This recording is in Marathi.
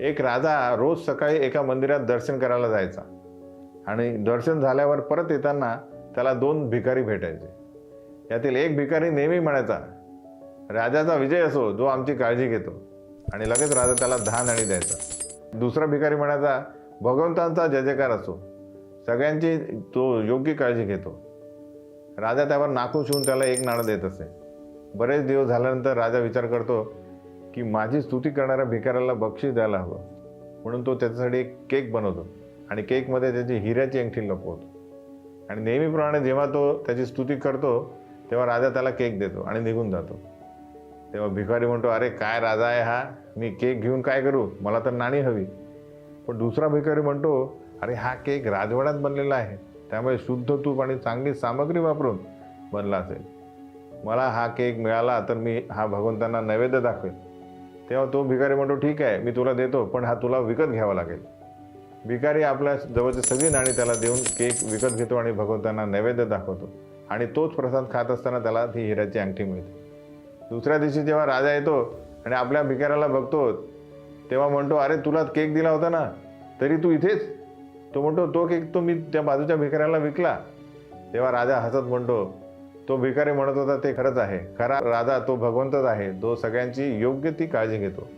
एक राजा रोज सकाळी एका मंदिरात दर्शन करायला जायचा. आणि दर्शन झाल्यावर परत येताना त्याला दोन भिकारी भेटायचे. यातील एक भिकारी नेहमी म्हणायचा राजाचा विजय असो जो आमची काळजी घेतो. आणि लगेच राजा त्याला दहा नाणी द्यायचा. दुसरा भिकारी म्हणायचा भगवंतांचा जयजयकार असो सगळ्यांची तो योग्य काळजी घेतो. राजा त्यावर नाकून शिवून त्याला एक नाणं देत असे. बरेच दिवस झाल्यानंतर राजा विचार करतो की माझी स्तुती करणाऱ्या भिकाऱ्याला बक्षीस द्यायला हवं. म्हणून तो त्याच्यासाठी एक केक बनवतो. आणि केकमध्ये त्याची हिऱ्याची अंगठी लपवतो. आणि नेहमीप्रमाणे जेव्हा तो त्याची स्तुती करतो तेव्हा राजा त्याला केक देतो आणि निघून जातो. तेव्हा भिकारी म्हणतो अरे काय राजा आहे हा? मी केक घेऊन काय करू? मला तर नाणी हवी. पण दुसरा भिकारी म्हणतो अरे हा केक राजवाड्यात बनलेला आहे. त्यामुळे शुद्ध तूप आणि चांगली सामग्री वापरून बनला असेल. मला हा केक मिळाला तर मी हा भगवंतांना नैवेद्य दाखवेल तेव्हा तो भिकारी म्हणतो ठीक आहे मी तुला देतो पण हा तुला विकत घ्यावा लागेल. भिकारी आपल्या जवळची सगळी नाणी त्याला देऊन केक विकत घेतो आणि भगवंतांना नैवेद्य दाखवतो. आणि तोच प्रसाद खात असताना त्याला ती हिऱ्याची अंगठी मिळते. दुसऱ्या दिवशी जेव्हा राजा येतो आणि आपल्या भिकाऱ्याला बघतो तेव्हा म्हणतो अरे तुला केक दिला होता ना तरी तू इथेच. तो म्हणतो तो केक तो मी त्या बाजूच्या भिकाऱ्याला विकला. तेव्हा राजा हसत म्हणतो तो भिकारी म्हणत होता ते खरंच आहे. खरा राजा तो भगवंतच आहे. तो सगळ्यांची योग्य ती काळजी घेतो.